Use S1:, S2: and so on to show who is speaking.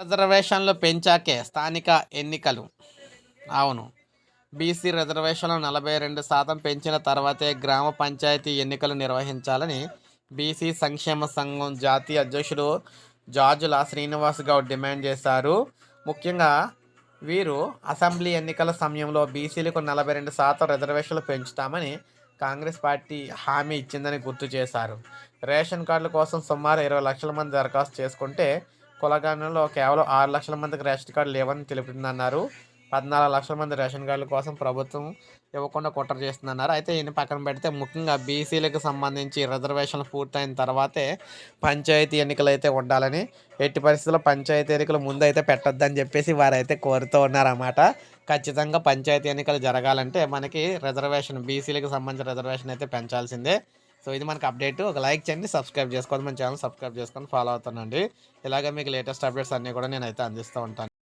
S1: రిజర్వేషన్లు పెంచాకే స్థానిక ఎన్నికలు. అవును. బీసీ రిజర్వేషన్లు నలభై రెండు శాతం పెంచిన తర్వాతే గ్రామ పంచాయతీ ఎన్నికలు నిర్వహించాలని బీసీ సంక్షేమ సంఘం జాతీయ అధ్యక్షుడు జార్జుల శ్రీనివాస్ గౌడ్ డిమాండ్ చేశారు. ముఖ్యంగా వీరు అసెంబ్లీ ఎన్నికల సమయంలో బీసీలకు నలభై రెండు శాతం రిజర్వేషన్లు పెంచుతామని కాంగ్రెస్ పార్టీ హామీ ఇచ్చిందని గుర్తు చేశారు. రేషన్ కార్డుల కోసం సుమారు ఇరవై లక్షల మంది దరఖాస్తు చేసుకుంటే కులగణనలో కేవలం ఆరు లక్షల మందికి రేషన్ కార్డు లేవని తెలుపుతుందన్నారు పద్నాలుగు లక్షల మంది రేషన్ కార్డుల కోసం ప్రభుత్వం ఇవ్వకుండా కుట్ర చేస్తుందన్నారు. అయితే ఈయన పక్కన పెడితే ముఖ్యంగా బీసీలకు సంబంధించి రిజర్వేషన్లు పూర్తయిన తర్వాతే పంచాయతీ ఎన్నికలు అయితే ఉండాలని ఎట్టి పరిస్థితుల్లో పంచాయతీ ఎన్నికలు ముందు అయితే పెట్టొద్దని చెప్పేసి వారైతే కోరుతూ ఉన్నారన్నమాట ఖచ్చితంగా పంచాయతీ ఎన్నికలు జరగాలంటే మనకి రిజర్వేషన్ బీసీలకు సంబంధించిన రిజర్వేషన్ అయితే పెంచాల్సిందే. సో ఇది మనకు అప్డేట్. ఒక లైక్ చేయండి సబ్స్క్రైబ్ చేసుకోండి. మన ఛానల్ సబ్స్క్రైబ్ చేసుకొని ఫాలో అవుతానండి ఇలాగే మీకు లేటెస్ట్ అప్డేట్స్ అన్నీ కూడా నేను అయితే అందిస్తూ ఉంటాను.